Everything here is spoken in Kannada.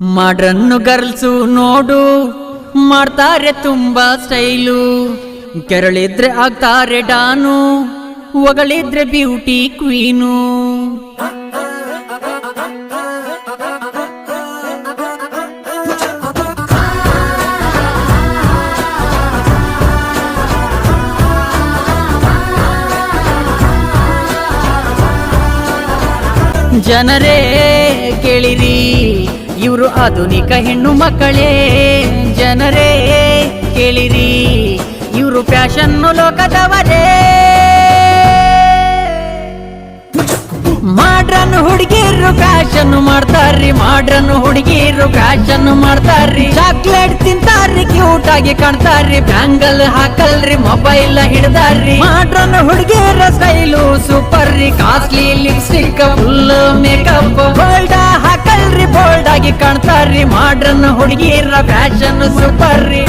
ಮಾಡ್ರನ್ನು ಗರ್ಲ್ಸು ನೋಡು ಮಾಡ್ತಾರೆ ತುಂಬಾ ಸ್ಟೈಲು. ಕೆರಳಿದ್ರೆ ಆಗ್ತಾರೆ ಡಾನು ಒಗಳಿದ್ರೆ ಬ್ಯೂಟಿ ಕ್ವೀನು. ಜನರೇ ಕೇಳಿರಿ ಇವರು ಆಧುನಿಕ ಹೆಣ್ಣು ಮಕ್ಕಳೇ, ಜನರೇ, ಕೇಳಿರಿ, ಇವರು ಫ್ಯಾಷನ್ನು ಲೋಕದವರೇ. ಮಾಡ್ರನ್ ಹುಡುಗಿರು ಫ್ಯಾಷನ್ ಮಾಡ್ತಾರ್ರಿ ಮಾಡ್ರನ್ ಹುಡುಗಿರು ಫ್ಯಾಷನ್ ಮಾಡ್ತಾರ್ರಿ. ಚಾಕ್ಲೇಟ್ ತಿಂತಾರ್ರಿ ಕ್ಯೂಟ್ ಆಗಿ ಕಾಣ್ತಾರ್ರಿ, ಬ್ಯಾಂಗಲ್ ಹಾಕಲ್ರಿ ಮೊಬೈಲ್ ಹಿಡ್ದಾರ್ರಿ. ಮಾಡ್ರನ್ ಹುಡುಗಿರ ಸ್ಟೈಲು ಸೂಪರ್ ರೀ ಕಾಸ್ಟ್ಲಿ ಕಾಣ್ತಾರ್ರಿ ಮಾಡ್ರನ್ ಹುಡುಗಿರ ಫ್ಯಾಷನ್ ಸೂಪರ್ ರೀ